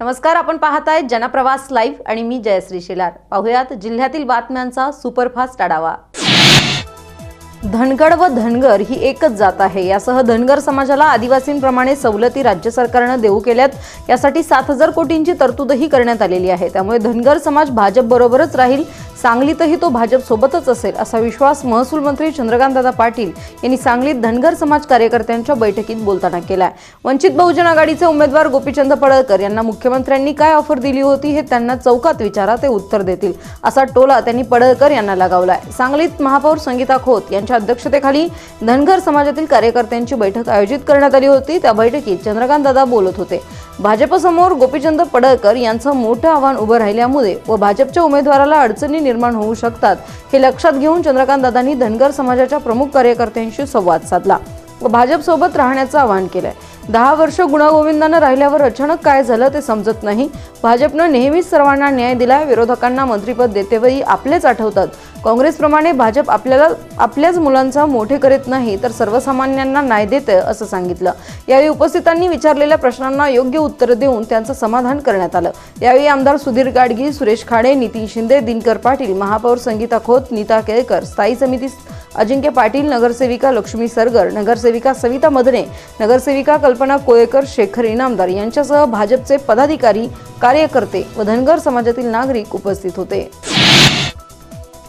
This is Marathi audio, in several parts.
नमस्कार आपण पाहताय जनप्रवास लाईव्ह आणि मी जयश्री शेलार. पाहुयात जिल्ह्यातील बातम्यांचा सुपरफास्ट आढावा. धनगड व धनगर ही एकच जात आहे. यासह धनगर समाजाला आदिवासींप्रमाणे सवलती राज्य सरकारनं देऊ केल्यात. यासाठी सात हजार कोटींची तरतूदही करण्यात आलेली आहे. त्यामुळे धनगर समाज भाजप बरोबरच राहील. सांगलीतही तो भाजप सोबतच असेल असा विश्वास महसूल मंत्री चंद्रकांतदादा पाटील यांनी सांगलीत धनगर समाज कार्यकर्त्यांच्या बैठकीत बोलताना केलाय. वंचित बहुजन आघाडीचे उमेदवार गोपीचंद पडळकर यांना मुख्यमंत्र्यांनी काय ऑफर दिली होती हे त्यांना चौकात विचारा ते उत्तर देतील असा टोला त्यांनी पडळकर यांना लगावलाय. सांगलीत महापौर संगीता खोत यांच्या अध्यक्षतेखाली धनगर समाजातील कार्यकर्त्यांची बैठक आयोजित करण्यात आली होती. त्या बैठकीत चंद्रकांत दादा बोलत होते. भाजपसमोर गोपीचंद पडळकर यांचं मोठं आव्हान उभं राहिल्यामुळे व भाजपच्या उमेदवाराला अडचणी निर्माण होऊ शकतात हे लक्षात घेऊन चंद्रकांत दादांनी धनगर समाजाच्या प्रमुख कार्यकर्त्यांशी संवाद साधला व भाजपसोबत राहण्याचं आवाहन केलंय. दहा वर्ष गुणागोविंदानं राहिल्यावर अचानक काय झालं ते समजत नाही. भाजपनं नेहमीच सर्वांना न्याय दिलाय विरोधकांना मंत्रीपद देतेवेळी आपलेच आठवतात. काँग्रेसप्रमाणे भाजप आपल्याला आपल्याच मुलांचा मोठे करीत नाही तर सर्वसामान्यांना न्याय देतं असं सांगितलं. यावेळी उपस्थितांनी विचारलेल्या प्रश्नांना योग्य उत्तर देऊन त्यांचं समाधान करण्यात आलं. यावेळी आमदार सुधीर गाडगी सुरेश खाडे नितीन शिंदे दिनकर पाटील महापौर संगीता खोत नीता केळकर स्थायी समिती अजिंक्य पाटील नगरसेविका लक्ष्मी सरगर नगरसेविका सविता मदने नगरसेविका कल्पना कोळेकर शेखर इनामदार यांच्यासह भाजपचे पदाधिकारी कार्यकर्ते व धनगर समाजातील नागरिक उपस्थित होते.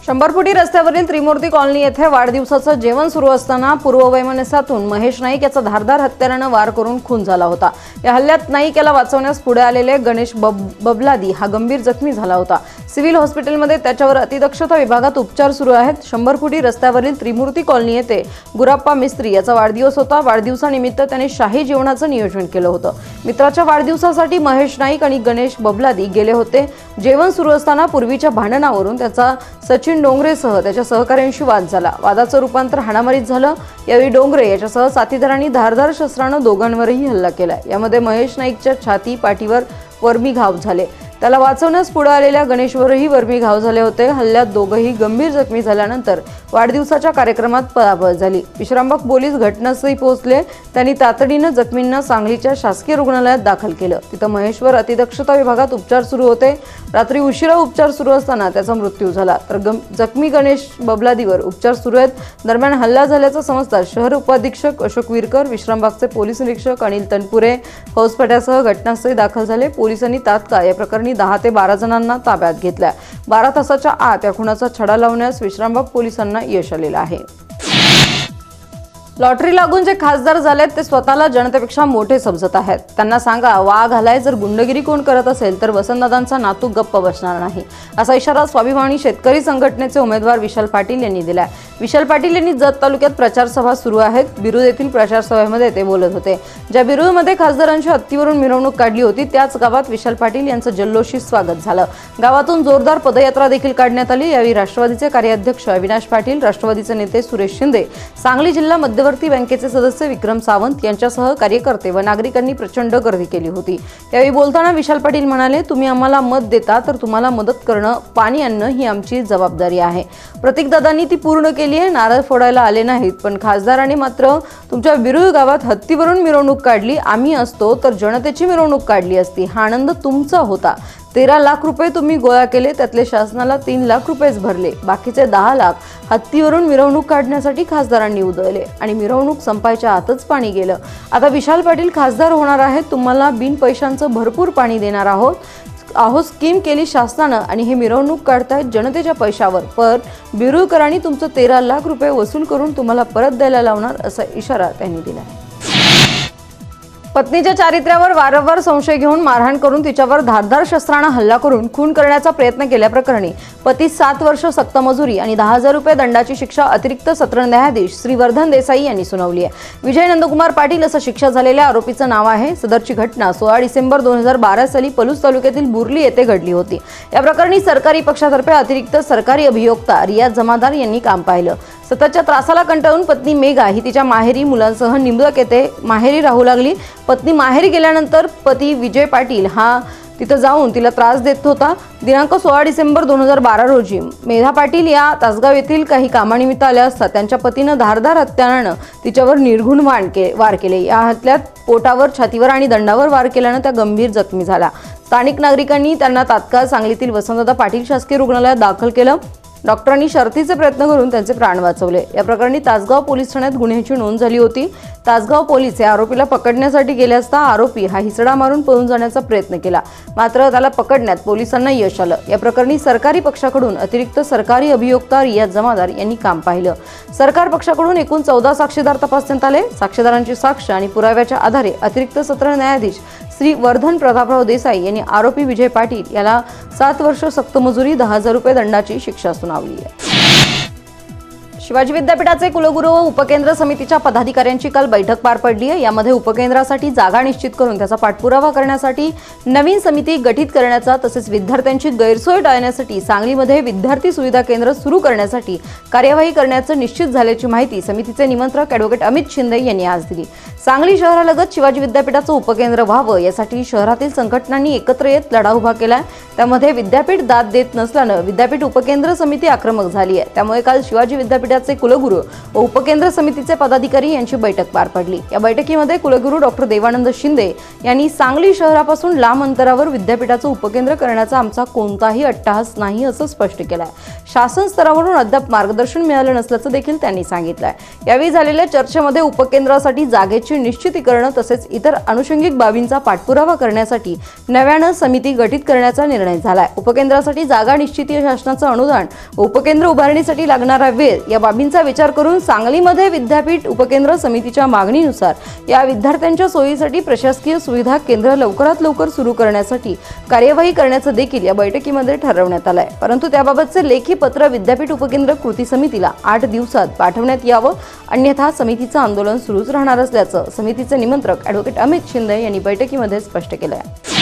शंभरफुटी रस्त्यावरील त्रिमूर्ती कॉलनी येथे वाढदिवसाचं जेवण सुरू असताना पूर्ववैमनस्यातून महेश नाईक याचा धारदार हत्यारानं वार करून खून झाला होता. या हल्ल्यात नाईक याला वाचवण्यास पुढे आलेले गणेश बब बबलादी हा गंभीर जखमी झाला होता. सिव्हिल हॉस्पिटलमध्ये त्याच्यावर अतिदक्षता विभागात उपचार सुरू आहेत. शंभर फुटी रस्त्यावरील त्रिमूर्ती कॉलनी येथे गुराप्पा मिस्त्री याचा वाढदिवस होता. वाढदिवसानिमित्त त्याने शाही जेवणाचं नियोजन केलं होतं. मित्राच्या वाढदिवसासाठी महेश नाईक आणि गणेश बबलादी गेले होते. जेवण सुरू असताना पूर्वीच्या भांडणावरून त्याचा सचिन डोंगरेसह त्याच्या सहकाऱ्यांशी वाद झाला. वादाचं रूपांतर हाणामारीत झालं. यावेळी डोंगरे याच्यासह साथीदारांनी धारधार शस्त्रानं दोघांवरही हल्ला केला. यामध्ये महेश नाईकच्या छाती पाठीवर वर्मी घाव झाले. त्याला वाचवण्यास पुढे आलेल्या गणेशवरही वर्मी घाव झाले होते. हल्ल्यात दोघंही गंभीर जखमी झाल्यानंतर वाढदिवसाच्या कार्यक्रमात पळापळ झाली. विश्रामबाग पोलीस घटनास्थळी पोहोचले. त्यांनी तातडीनं जखमींना सांगलीच्या शासकीय रुग्णालयात दाखल केलं. तिथं महेश्वर अतिदक्षता विभागात उपचार सुरू होते. रात्री उशिरा उपचार सुरू असताना त्याचा मृत्यू झाला. तर जखमी गणेश बबलादीवर उपचार सुरू आहेत. दरम्यान हल्ला झाल्याचं समजतात शहर उपाधीक्षक अशोक विरकर विश्रामबागचे पोलीस निरीक्षक अनिल तनपुरे फौजफाट्यासह घटनास्थळी दाखल झाले. पोलिसांनी तात्काळ या प्रकरणी दहा ते बारा जणांना ताब्यात घेतल्या. बारा तासाच्या आत या खुनाचा छडा लावण्यास विश्रामबाग पोलिसांना यश आलेलं आहे. लॉटरी लागून जे खासदार झालेत ते स्वतःला जनतेपेक्षा मोठे समजत आहेत. त्यांना सांगा वाघ आलाय जर गुंडगिरी कोण करत असेल तर वसंतदादांचा नातू गप्प बसणार नाही. असा इशारा स्वाभिमानी शेतकरी संघटनेचे उमेदवार विशाल पाटील यांनी दिलाय. विशाल पाटील यांनी जत तालुक्यात प्रचार सभा सुरू आहेत. बिरुद येथील प्रचार सभेमध्ये ते बोलत होते. ज्या बिरुदमध्ये खासदारांची हत्तीवरून मिरवणूक काढली होती त्याच गावात विशाल पाटील यांचं जल्लोषी स्वागत झालं. गावातून जोरदार पदयात्रा देखील काढण्यात आली. यावेळी राष्ट्रवादीचे कार्याध्यक्ष अविनाश पाटील राष्ट्रवादीचे नेते सुरेश शिंदे सांगली जिल्हा मध्यवर्ती बँकेचे सदस्य विक्रम सावंत यांच्यासह कार्यकर्ते व नागरिकांनी प्रचंड गर्दी केली होती. यावेळी बोलताना विशाल पाटील म्हणाले तुम्ही आम्हाला मत देता तर तुम्हाला मदत करणं पाणी आणणं ही आमची जबाबदारी आहे. प्रतीकदादांनी ती पूर्ण केली आहे नारळ फोडायला आले नाहीत पण खासदारांनी मात्र तुमच्या बिरुळ गावात हत्तीवरून मिरवणूक काढली आम्ही असतो तर जनतेची मिरवणूक काढली असती. हा आनंद तुमचा होता. तेरा लाख रुपये तुम्ही गोळा केले त्यातले शासनाला तीन लाख रुपयेच भरले. बाकीचे दहा लाख हत्तीवरून मिरवणूक काढण्यासाठी खासदारांनी उधळले आणि मिरवणूक संपायच्या आतच पाणी गेलं. आता विशाल पाटील खासदार होणार आहेत तुम्हाला बिन पैशांचं भरपूर पाणी देणार आहोत. अहो स्कीम केली शासनानं आणि हे मिरवणूक काढतायत जनतेच्या पैशावर. पर बिरुळकरांनी तुमचं तेरा लाख रुपये वसूल करून तुम्हाला परत द्यायला लावणार असा इशारा त्यांनी दिला पत्नीच्या चारित्र्यावर वारंवार संशय घेऊन मारहाण करून तिच्यावर धारदार शस्त्रानं हल्ला करून खून करण्याचा प्रयत्न केल्याप्रकरणी पती सात वर्ष सक्तमजुरी आणि दहा हजार रुपये दंडाची शिक्षा अतिरिक्त सत्र न्यायाधीश श्रीवर्धन देसाई यांनी सुनावली आहे. विजय नंदकुमार पाटील असं शिक्षा झालेल्या आरोपीचं नाव आहे. सदरची घटना सोळा डिसेंबर दोन हजार बारा साली पलूस तालुक्यातील बुर्ली येथे घडली होती. या प्रकरणी सरकारी पक्षातर्फे अतिरिक्त सरकारी अभियोक्ता रियाज जमादार यांनी काम पाहिलं. सततच्या त्रासाला कंटाळून पत्नी मेघा ही तिच्या माहेरी मुलांसह निंबक येथे माहेरी राहू लागली. पत्नी माहेरी गेल्यानंतर पती विजय पाटील हा तिथं जाऊन तिला त्रास देत होता. दिनांक सोळा डिसेंबर दोन हजार बारा रोजी मेधा पाटील या तासगाव येथील काही कामानिमित्त आल्या असता त्यांच्या पतीनं धारधार हत्यारानं तिच्यावर निर्घुण वाण के वार केले. या हत्यात पोटावर छातीवर आणि दंडावर वार केल्यानं त्या गंभीर जखमी झाल्या. स्थानिक नागरिकांनी त्यांना तात्काळ सांगलीतील वसंतदादा पाटील शासकीय रुग्णालयात दाखल केलं. डॉक्टरांनी शर्थीचे प्रयत्न करून त्यांचे प्राण वाचवले. या प्रकरणी तासगाव पोलीस ठाण्यात गुन्ह्याची नोंद झाली होती. तासगाव पोलीस या आरोपीला पकडण्यासाठी गेले असता आरोपी हा हिसडा मारून पळून जाण्याचा प्रयत्न केला. मात्र त्याला पकडण्यात पोलिसांना यश आलं. या प्रकरणी सरकारी पक्षाकडून अतिरिक्त सरकारी अभियोक्ता रियाज जमादार यांनी काम पाहिलं. सरकार पक्षाकडून एकूण चौदा साक्षीदार तपासण्यात आले. साक्षीदारांची साक्ष आणि पुराव्याच्या आधारे अतिरिक्त सत्र न्यायाधीश श्री वर्धन प्रतापराव देसाई यांनी आरोपी विजय पाटील याला सात वर्ष सक्तमजुरी दहा हजार रुपये दंडाची शिक्षा सुनावली आहे. शिवाजी विद्यापीठाचे कुलगुरू व उपकेंद्र समितीच्या पदाधिकाऱ्यांची काल बैठक पार पडली आहे. यामध्ये उपकेंद्रासाठी जागा निश्चित करून त्याचा पाठपुरावा करण्यासाठी नवीन समिती गठीत करण्याचा तसेच विद्यार्थ्यांची गैरसोय टाळण्यासाठी सांगलीमध्ये विद्यार्थी सुविधा केंद्र सुरू करण्यासाठी कार्यवाही करण्याचं निश्चित झाल्याची माहिती समितीचे निमंत्रक ॲडव्होकेट अमित शिंदे यांनी आज दिली. सांगली शहरालगत शिवाजी विद्यापीठाचं उपकेंद्र व्हावं यासाठी शहरातील संघटनांनी एकत्र येत लढा उभा केला त्यामध्ये विद्यापीठ दाद देत नसल्यानं विद्यापीठ उपकेंद्र समिती आक्रमक झाली आहे. त्यामुळे काल शिवाजी विद्यापीठाचे कुलगुरू व उपकेंद्र समितीचे पदाधिकारी यांची बैठक पार पडली. या बैठकीमध्ये कुलगुरू डॉक्टर देवानंद शिंदे यांनी सांगली शहरापासून लांब अंतरावर विद्यापीठाचं उपकेंद्र करण्याचा आमचा कोणताही अट्टाहास नाही असं स्पष्ट केलं शासन स्तरावरून अद्याप मार्गदर्शन मिळालं नसल्याचं देखील त्यांनी सांगितलं यावेळी झालेल्या चर्चेमध्ये उपकेंद्रासाठी जागेची निश्चिती करणं तसेच इतर अनुषंगिक बाबींचा पाठपुरावा करण्यासाठी नव्यानं समिती गठीत करण्याचा निर्णय झालाय. उपकेंद्रासाठी जागा निश्चिती शासनाचं अनुदान उपकेंद्र उभारणीसाठी लागणारा वेळ या बाबींचा विचार करून सांगलीमध्ये विद्यापीठ उपकेंद्र समितीच्या मागणीनुसार या विद्यार्थ्यांच्या सोयीसाठी प्रशासकीय सुविधा केंद्र लवकरात लवकर सुरू करण्यासाठी कार्यवाही करण्याचं देखील या बैठकीमध्ये ठरवण्यात आलं आहे परंतु त्याबाबतचे लेखी पत्र विद्यापीठ उपकेंद्र कृती समितीला आठ दिवसात पाठवण्यात यावं अन्यथा समितीचं आंदोलन सुरूच राहणार असल्याचं समितीचे निमंत्रक ॲडव्होकेट अमित शिंदे यांनी बैठकीमध्ये स्पष्ट केलं आहे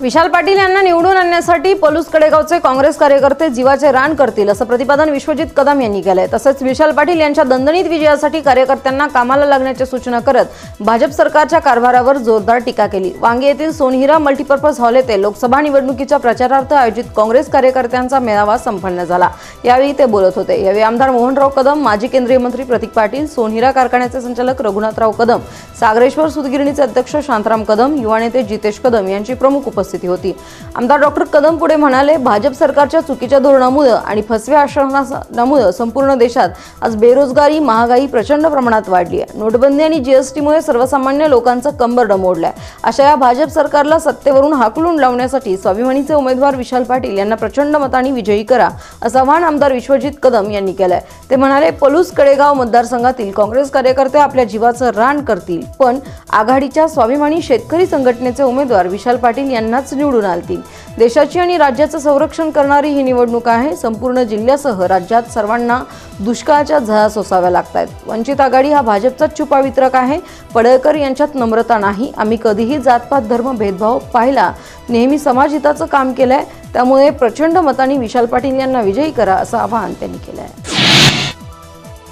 विशाल पाटील यांना निवडून आणण्यासाठी पलूस कडेगावचे काँग्रेस कार्यकर्ते जीवाचे रान करतील असं प्रतिपादन विश्वजित कदम यांनी केलंय. तसंच विशाल पाटील यांच्या दणदणीत विजयासाठी कार्यकर्त्यांना कामाला लागण्याच्या सूचना करत भाजप सरकारच्या कारभारावर जोरदार टीका केली. वांगे येथील सोनहिरा मल्टीपर्पज हॉल येथे लोकसभा निवडणुकीच्या प्रचारार्थ आयोजित काँग्रेस कार्यकर्त्यांचा मेळावा संपन्न झाला. यावेळी ते बोलत होते. यावेळी आमदार मोहनराव कदम माजी केंद्रीय मंत्री प्रतीक पाटील सोनहिरा कारखान्याचे संचालक रघुनाथराव कदम सागरेश्वर सुतगिरणीचे अध्यक्ष शांताराम कदम युवा नेते जितेश कदम यांची प्रमुख उपस्थिती होती. आमदार डॉक्टर कदम पुढे म्हणाले भाजप सरकारच्या चुकीच्या धोरणामुळे आणि फसव्या आश्वासनामुळे संपूर्ण देशात आज बेरोजगारी महागाई प्रचंड प्रमाणात वाढली आहे. नोटबंदी आणि जीएसटीमुळे सर्वसामान्य लोकांचं कंबर डमोडलंय. अशा या भाजप सरकारला सत्तेवरून हाकलून लावण्यासाठी स्वाभिमानीचे उमेदवार विशाल पाटील यांना प्रचंड मताने विजयी करा असं आव्हान आमदार विश्वजित कदम यांनी केलंय. ते म्हणाले पलूस कडेगाव मतदारसंघातील काँग्रेस कार्यकर्ते आपल्या जीवाचं रान करतील पण आघाडीच्या स्वाभिमानी शेतकरी संघटनेचे उमेदवार विशाल पाटील यांना यांनाच निवडून आणतील देशाची आणि राज्याचं संरक्षण करणारी ही निवडणूक आहे. संपूर्ण जिल्ह्यासह राज्यात सर्वांना दुष्काळाच्या झळा सोसाव्या लागत आहेत वंचित आघाडी हा भाजपचाच छुपा वितरक आहे. पडळकर यांच्यात नम्रता नाही. आम्ही कधीही जातपात धर्म भेदभाव पाहिला. नेहमी समाजहिताचं काम केलंय. त्यामुळे प्रचंड मतांनी विशाल पाटील यांना विजयी करा असं आवाहन त्यांनी केलं आहे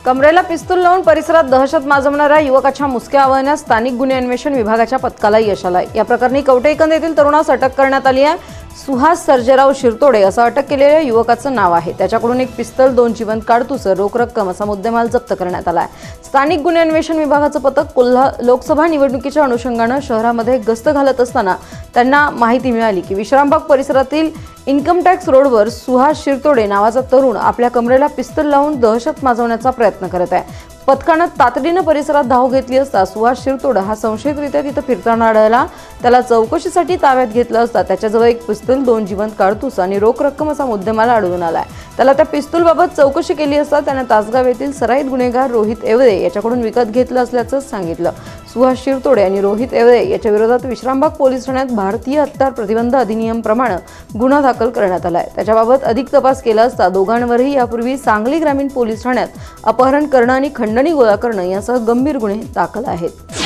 कमरेला पिस्तूल लावून परिसरात दहशत माजवणाऱ्या युवकाच्या मुसक्या आवळण्यात स्थानिक गुन्हे अन्वेषण विभागाच्या पथकाला यश आलंय. या प्रकरणी कवटेकंद येथील तरुणास अटक करण्यात आली आहे. सुहास सर्जेराव शिरतोडे असं अटक केलेल्या युवकाचं नाव आहे. त्याच्याकडून एक पिस्तल दोन जिवंत काडतुस रोख रक्कम असा मुद्देमाल जप्त करण्यात आला आहे स्थानिक गुन्हे अन्वेषण विभागाचं पथक कोल्हा लोकसभा निवडणुकीच्या अनुषंगानं शहरामध्ये गस्त घालत असताना त्यांना माहिती मिळाली की विश्रामबाग परिसरातील इन्कम टॅक्स रोडवर सुहास शिरतोडे नावाचा तरुण आपल्या कमरेला पिस्तल लावून दहशत माजवण्याचा प्रयत्न करत आहे. पथकानं तातडीनं परिसरात धाव घेतली असता सुहास शिरतोड हा संशयितरित्या तिथं फिरताना आढळला. त्याला चौकशीसाठी ताब्यात घेतलं असता त्याच्याजवळ एक पिस्तूल दोन जिवंत काडतूस आणि रोख रक्कम असा मुद्देमाल आढळून आलाय. त्याला त्या पिस्तूलबाबत चौकशी केली असता त्यानं तासगाव येथील सराईत गुन्हेगार रोहित एवरे याच्याकडून विकत घेतलं असल्याचं सांगितलं. सुहास शिरतोडे आणि रोहित एवळे याच्या विरोधात विश्रामबाग पोलीस ठाण्यात भारतीय हत्यार प्रतिबंध अधिनियमप्रमाणे गुन्हा दाखल करण्यात आलाय. त्याच्याबाबत अधिक तपास केला असता दोघांवरही यापूर्वी सांगली ग्रामीण पोलीस ठाण्यात अपहरण करणं आणि खंडणी गोळा करणं यासह गंभीर गुन्हे दाखल आहेत.